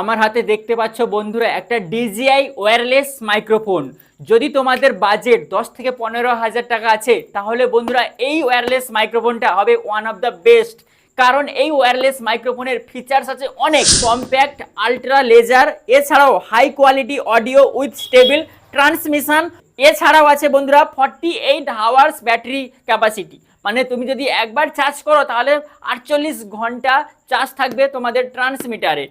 আমার হাতে দেখতে পাচ্ছ বন্ধুরা একটা ডিজিআই ওয়্যারলেস মাইক্রোফোন যদি তোমাদের বাজেট দশ থেকে পনেরো হাজার টাকা আছে, তাহলে বন্ধুরা এই ওয়্যারলেস মাইক্রোফোনটা হবে ওয়ান অফ দ্য বেস্ট কারণ এই ওয়্যারলেস মাইক্রোফোনের ফিচার্স আছে অনেক। কম্প্যাক্ট আলট্রা লেজার এছাড়াও high quality audio with stable transmission এছাড়াও আছে বন্ধুরা forty eight hours battery capacity মানে তুমি যদি একবার চার্জ করো, তাহলে আটচল্লিশ ঘণ্টা চার্জ থাকবে তোমাদের ট্রান্সমিটারে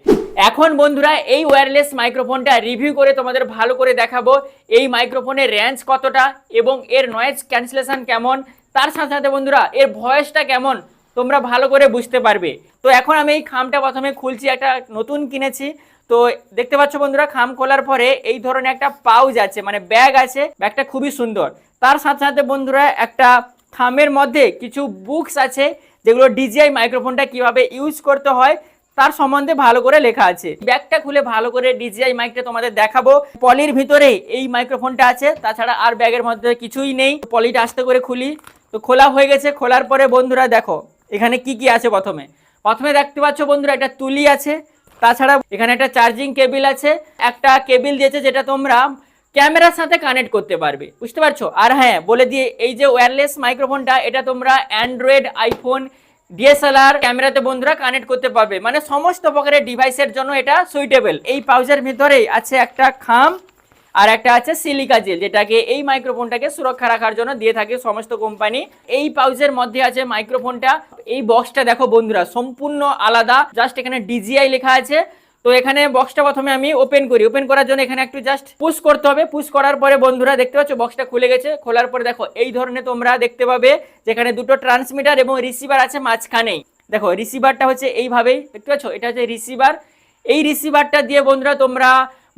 এখন বন্ধুরা, এই ওয়্যারলেস মাইক্রোফোনটা রিভিউ করে তোমাদের ভালো করে দেখাবো, এই মাইক্রোফোনের রেঞ্জ কতটা এবং এর নয়েজ ক্যান্সেলেশন কেমন। তার সাথে সাথে বন্ধুরা, এর ভয়েসটা কেমন, তোমরা ভালো করে বুঝতে পারবে। তো এখন আমি এই খামটা প্রথমে খুলছি, একটা নতুন কিনেছি। তো দেখতে পাচ্ছ বন্ধুরা, খাম খোলার পরে এই ধরনের একটা পাউজ আছে মানে ব্যাগ আছে ব্যাগটা খুবই সুন্দর। তার সাথে সাথে বন্ধুরা, একটা খামের মধ্যে কিছু বুকস আছে, যেগুলো ডিজিআই মাইক্রোফোনটা কীভাবে ইউজ করতে হয়, তার সম্বন্ধে ভালো করে লেখা আছে। ব্যাগটা খুলে ভালো করে ডিজিআই মাইকটা তোমাদের দেখাবো। পলির ভিতরে এই মাইক্রোফোনটা আছে, তাছাড়া আর ব্যাগের মধ্যে কিছুই নেই। পলিটা আস্তে করে খুলি। তো খোলা হয়ে গেছে, খোলার পরে বন্ধুরা দেখো, এখানে কি কি আছে প্রথমে। প্রথমে দেখতে পাচ্ছ বন্ধুরা একটা তুলি আছে, তাছাড়া এখানে একটা চার্জিং কেবিল আছে। একটা কেবিল দিয়েছে যেটা তোমরা ক্যামেরার সাথে কানেক্ট করতে পারবে, বুঝতে পারছ? আর হ্যাঁ বলে দিয়ে এই যে ওয়্যারলেস মাইক্রোফোনটা এটা তোমরা অ্যান্ড্রয়েড আইফোন ডিএসএলআর ক্যামেরাতে বন্ধুরা কানেক্ট করতে পারবে। মানে সমস্ত প্রকারের ডিভাইসের জন্য এটা সুইটেবল এই পাউচের ভিতরেই আছে একটা খাম আর একটা আছে সিলিকা জেল যেটাকে এই মাইক্রোফোনটাকে সুরক্ষা রাখার জন্য দিয়ে থাকে সমস্ত কোম্পানি এই পাউচের মধ্যে আছে মাইক্রোফোনটা এই বক্সটা দেখো বন্ধুরা, সম্পূর্ণ আলাদা। জাস্ট এখানে ডিজিআই লেখা আছে। তো এখানে বক্সটা প্রথমে আমি ওপেন করি। ওপেন করার জন্য এখানে একটু জাস্ট পুশ করতে হবে। পুশ করার পরে বন্ধুরা দেখতে পাচ্ছ বক্সটা খুলে গেছে। খোলার পরে দেখো এই ধরনের তোমরা দেখতে পাবে যেখানে দুটো ট্রান্সমিটার এবং রিসিভার আছে মাঝখানেই। দেখো রিসিভারটা হচ্ছে এইভাবেই দেখতে পাচ্ছ? এটা হচ্ছে রিসিভার এই রিসিভারটা দিয়ে বন্ধুরা তোমরা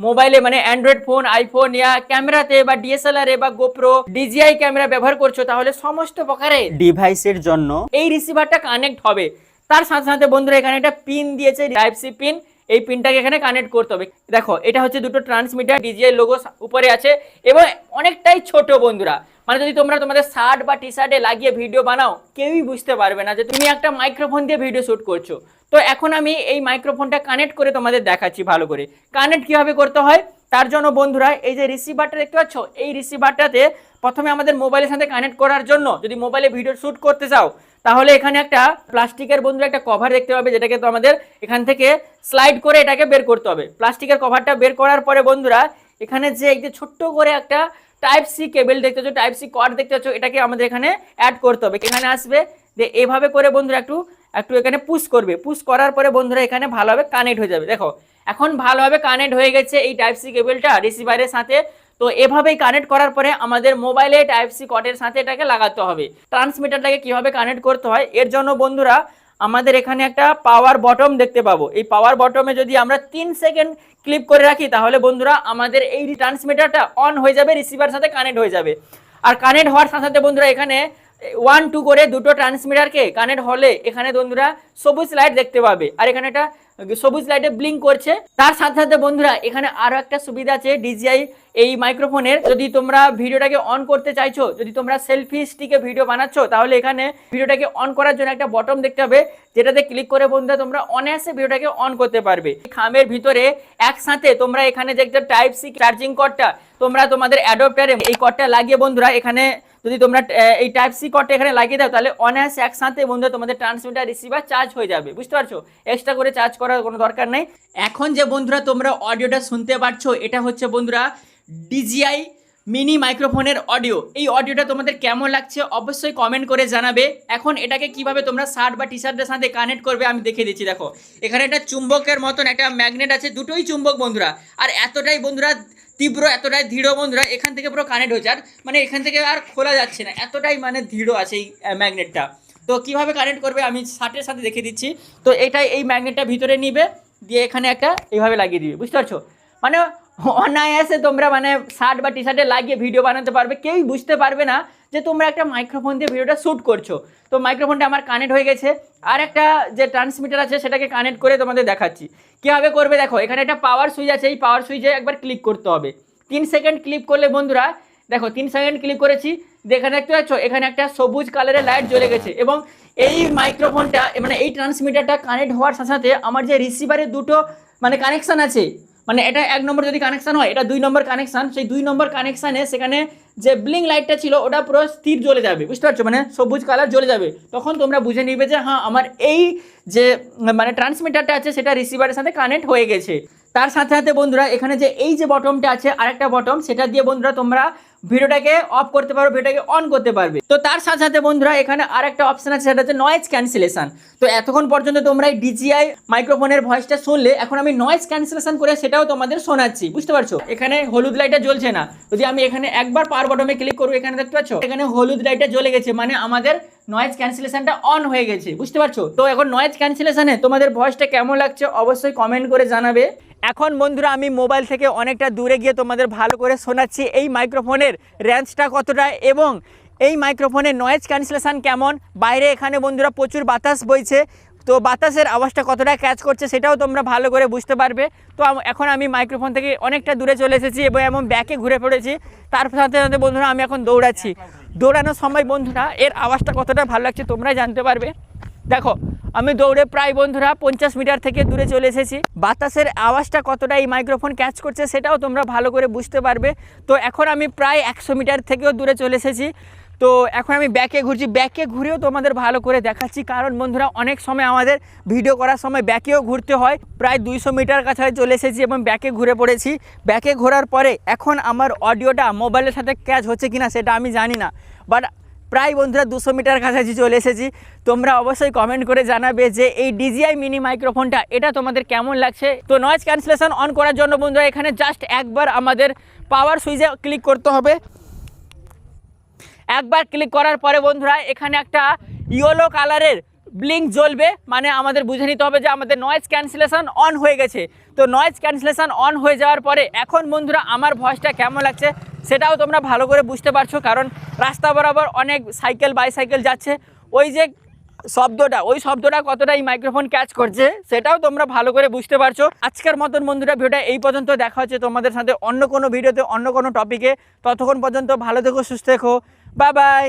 মোবাইলে মানে অ্যান্ড্রয়েড ফোন আইফোন ইয়া ক্যামেরাতে বা ডিএসএলআর এ বা গোপ্রো ডিজিআই ক্যামেরা ব্যবহার করছ তাহলে সমস্ত প্রকারে ডিভাইসের জন্য এই রিসিভারটা কানেক্ট হবে। তার সাথে সাথে বন্ধুরা এখানে একটা পিন দিয়েছে টাইপ সি পিন এই পিনটাকে এখানে কানেক্ট করতে হবে। দেখো, এটা হচ্ছে দুটো ট্রান্সমিটার ডিজিআই লোগো উপরে আছে এবং অনেকটাই ছোট বন্ধুরা। মানে যদি তোমরা তোমাদের শার্ট বা টি শার্টে লাগিয়ে ভিডিও বানাও, কেউই বুঝতে পারবে না যে তুমি একটা মাইক্রোফোন দিয়ে ভিডিও শ্যুট করছ। তো এখন আমি এই মাইক্রোফোনটা কানেক্ট করে তোমাদের দেখাচ্ছি ভালো করে। কানেক্ট কীভাবে করতে হয়? তার জন্য বন্ধুরা, এই যে রিসিভারটা দেখতে পাচ্ছ, এই রিসিভারটাতে প্রথমে আমাদের মোবাইলের সাথে কানেক্ট করার জন্য যদি মোবাইলে ভিডিও শ্যুট করতে চাও, তাহলে এখানে একটা প্লাস্টিকের বন্ধুরা একটা কভার দেখতে পাবে, যেটাকে তো আমাদের এখান থেকে স্লাইড করে এটাকে বের করতে হবে। প্লাস্টিকের কভারটা বের করার পরে বন্ধুরা, এখানে যে যে ছোট্ট করে একটা টাইপ সি কেবল দেখতে পাচ্ছ টাইপ সি কর্ড দেখতে পাচ্ছ, এটাকে আমাদের এখানে অ্যাড করতে হবে। এখানে আসবে যে এভাবে করে বন্ধুরা একটু একটু এখানে পুশ করবে। পুশ করার পরে বন্ধুরা এখানে ভালোভাবে কানেক্ট হয়ে যাবে। দেখো এখন ভালোভাবে কানেক্ট হয়ে গেছে এই টাইপ সি কেবলটা রিসিভারের সাথে। তো এভাবেই কানেক্ট করার পরে আমাদের মোবাইলে টাইপ সি কটের সাথে এটাকে লাগাতে হবে। ট্রান্সমিটারটাকে কীভাবে কানেক্ট করতে হয়? এর জন্য বন্ধুরা, আমাদের এখানে একটা পাওয়ার বটম দেখতে পাবো। এই পাওয়ার বটমে যদি আমরা তিন সেকেন্ড ক্লিপ করে রাখি, তাহলে বন্ধুরা, আমাদের এই ট্রান্সমিটারটা অন হয়ে যাবে রিসিভার সাথে কানেক্ট হয়ে যাবে। আর কানেক্ট হওয়ার সাথে সাথে বন্ধুরা, এখানে ওয়ান টু করে দুটো ট্রান্সমিটারকে কানেক্ট হলে এখানে বন্ধুরা সবুজ লাইট দেখতে পাবে। আর এখানে একটা সবুজ লাইটে ব্লিঙ্ক করছে। তার সাথে সাথে বন্ধুরা এখানে আরও একটা সুবিধা আছে ডিজিআই এই মাইক্রোফোনের যদি তোমরা ভিডিওটাকে অন করতে চাইছো, যদি তোমরা সেলফি স্টিকে ভিডিও বানাচ্ছ, তাহলে এখানে ভিডিওটাকে অন করার জন্য একটা বটম দেখতে হবে। যেটাতে ক্লিক করে বন্ধুরা তোমরা অনায়াসে ভিডিওটাকে অন করতে পারবে। খামের ভিতরে একসাথে তোমরা এখানে যে একটা টাইপ সি চার্জিং কর্ডটা তোমরা তোমাদের অ্যাডপ্টারে এই কর্ডটা লাগিয়ে বন্ধুরা এখানে যদি তোমরা এই টাইপ সি কর্ডটা এখানে লাগিয়ে দাও, তাহলে অনায়াসে একসাথে বন্ধুরা তোমাদের ট্রান্সমিটার রিসিভার চার্জ হয়ে যাবে, বুঝতে পারছ? এক্সট্রা করে চার্জ করার কোনো দরকার নেই। এখন যে বন্ধুরা তোমরা অডিওটা শুনতে পারছ, এটা হচ্ছে বন্ধুরা ডিজিআই মিনি মাইক্রোফোনের অডিও এই অডিওটা তোমাদের কেমন লাগছে অবশ্যই কমেন্ট করে জানাবে। এখন এটাকে কীভাবে তোমরা শার্ট বা টি শার্টের সাথে কানেক্ট করবে আমি দেখে দিচ্ছি, দেখো। এখানে একটা চুম্বকের মতন একটা ম্যাগনেট আছে, দুটোই চুম্বক বন্ধুরা। আর এতটাই বন্ধুরা তীব্র, এতটাই দৃঢ় বন্ধুরা, এখান থেকে পুরো কানেক্ট হয়েছে। আর মানে এখান থেকে আর খোলা যাচ্ছে না, এতটাই মানে দৃঢ় আছে এই ম্যাগনেটটা তো কীভাবে কানেক্ট করবে আমি শার্টের সাথে দেখে দিচ্ছি। তো এটাই এই ম্যাগনেটটা ভিতরে নিবে, দিয়ে এখানে একটা এইভাবে লাগিয়ে দিবে, বুঝতে পারছ? মানে অনায়াসে তোমরা মানে শার্ট বা টি শার্টে লাগিয়ে ভিডিও বানাতে পারবে। কেউই বুঝতে পারবে না যে তোমরা একটা মাইক্রোফোন দিয়ে ভিডিওটা শ্যুট করছ। তো মাইক্রোফোনটা আমার কানেক্ট হয়ে গেছে। আর একটা যে ট্রান্সমিটার আছে, সেটাকে কানেক্ট করে তোমাদের দেখাচ্ছি। কীভাবে করবে দেখো, এখানে একটা পাওয়ার সুইচ আছে। এই পাওয়ার সুইচে একবার ক্লিক করতে হবে। তিন সেকেন্ড ক্লিক করলে বন্ধুরা, দেখো তিন সেকেন্ড ক্লিক করেছি। যেখানে দেখতে পাচ্ছ, এখানে একটা সবুজ কালারের লাইট জ্বলে গেছে। এবং এই মাইক্রোফোনটা মানে এই ট্রান্সমিটারটা কানেক্ট হওয়ার সাথে সাথে আমার যে রিসিভারের দুটো মানে কানেকশান আছে মানে এটা এক নম্বর যদি কানেকশান হয়, এটা দুই নম্বর কানেকশান সেই দুই নম্বর কানেকশানে সেখানে যে ব্লিং লাইটটা ছিল, ওটা পুরো স্থির জ্বলে যাবে, বুঝতে পারছ? মানে সবুজ কালার জ্বলে যাবে। তখন তোমরা বুঝে নিবে যে হ্যাঁ আমার এই যে মানে ট্রান্সমিটারটা আছে, সেটা রিসিভারের সাথে কানেক্ট হয়ে গেছে। তার সাথে সাথে বন্ধুরা, এখানে যে এই যে বটমটা আছে, আরেকটা বটম সেটা দিয়ে বন্ধুরা তোমরা ভিডিওটাকে অফ করতে পারো, ভিডিওটাকে অন করতে পারবে। তো তার সাথে সাথে বন্ধুরা, এখানে আরেকটা অপশন আছে, সেটা হচ্ছে নয়েজ ক্যান্সেলেশন তো এতক্ষণ পর্যন্ত তোমরা এই ডিজিআই মাইক্রোফোনের ভয়েসটা শুনলে, এখন আমি নয়েজ ক্যান্সেলেশন করে সেটাও তোমাদের শোনাচ্ছি, বুঝতে পারছ? এখানে হলুদ লাইটটা জ্বলছে না। যদি আমি এখানে একবার পার বটমে ক্লিক করব, এখানে দেখতে পাচ্ছ? এখানে হলুদ লাইটটা জ্বলে গেছে মানে আমাদের নয়েজ ক্যান্সেলেশনটা অন হয়ে গেছে, বুঝতে পারছ? তো এখন নয়েজ ক্যান্সেলেশনে তোমাদের ভয়েসটা কেমন লাগছে, অবশ্যই কমেন্ট করে জানাবে। এখন বন্ধুরা, আমি মোবাইল থেকে অনেকটা দূরে গিয়ে তোমাদের ভালো করে শোনাচ্ছি এই মাইক্রোফোনের রেঞ্জটা কতটা এবং এই মাইক্রোফোনের নয়েজ ক্যান্সেলেশন কেমন? বাইরে এখানে বন্ধুরা প্রচুর বাতাস বইছে। তো বাতাসের আওয়াজটা কতটা ক্যাচ করছে সেটাও তোমরা ভালো করে বুঝতে পারবে। তো এখন আমি মাইক্রোফোন থেকে অনেকটা দূরে চলে এসেছি এবং এমন ব্যাকে ঘুরে পড়েছি। তার সাথে সাথে বন্ধুরা আমি এখন দৌড়াচ্ছি। দৌড়ানোর সময় বন্ধুরা এর আওয়াজটা কতটা ভালো লাগছে তোমরাই জানতে পারবে। দেখো, আমি দৌড়ে প্রায় বন্ধুরা পঞ্চাশ মিটার থেকে দূরে চলে এসেছি। বাতাসের আওয়াজটা কতটা এই মাইক্রোফোন ক্যাচ করছে সেটাও তোমরা ভালো করে বুঝতে পারবে। তো এখন আমি প্রায় একশো মিটার থেকেও দূরে চলে এসেছি। তো এখন আমি ব্যাকে ঘুরছি। ব্যাকে ঘুরেও তোমাদের ভালো করে দেখাচ্ছি। কারণ বন্ধুরা, অনেক সময় আমাদের ভিডিও করার সময় ব্যাকেও ঘুরতে হয়। প্রায় দুইশো মিটার কাছাকাছি চলে এসেছি এবং ব্যাকে ঘুরে পড়েছি। ব্যাকে ঘোরার পরে এখন আমার অডিওটা মোবাইলের সাথে ক্যাচ হচ্ছে কিনা সেটা আমি জানি না। বাট প্রায় বন্ধুরা দুশো মিটার কাছাকাছি চলে এসেছি। তোমরা অবশ্যই কমেন্ট করে জানাবে যে এই ডিজিআই মিনি মাইক্রোফোনটা এটা তোমাদের কেমন লাগছে? তো নয়েজ ক্যান্সেলেশন অন করার জন্য বন্ধুরা, এখানে জাস্ট একবার আমাদের পাওয়ার সুইচে ক্লিক করতে হবে। একবার ক্লিক করার পরে বন্ধুরা, এখানে একটা ইয়েলো কালারের ব্লিঙ্ক জ্বলবে মানে আমাদের বুঝে নিতে হবে যে আমাদের নয়েজ ক্যান্সেলেশন অন হয়ে গেছে। তো নয়েজ ক্যান্সেলেশন অন হয়ে যাওয়ার পরে এখন বন্ধুরা আমার ভয়েসটা কেমন লাগছে সেটাও তোমরা ভালো করে বুঝতে পারছ, কারণ রাস্তা বরাবর অনেক সাইকেল বাইসাইকেল যাচ্ছে। ওই যে শব্দটা, ওই শব্দটা কতটা এই মাইক্রোফোন ক্যাচ করছে, সেটাও তোমরা ভালো করে বুঝতে পারছ। আজকের মতন বন্ধুরা ভিডিওটা এই পর্যন্ত, দেখা হচ্ছে তোমাদের সাথে অন্য কোনো ভিডিওতে, অন্য কোনো টপিকে ততক্ষণ পর্যন্ত ভালো থেকো, সুস্থ থেকো। Bye bye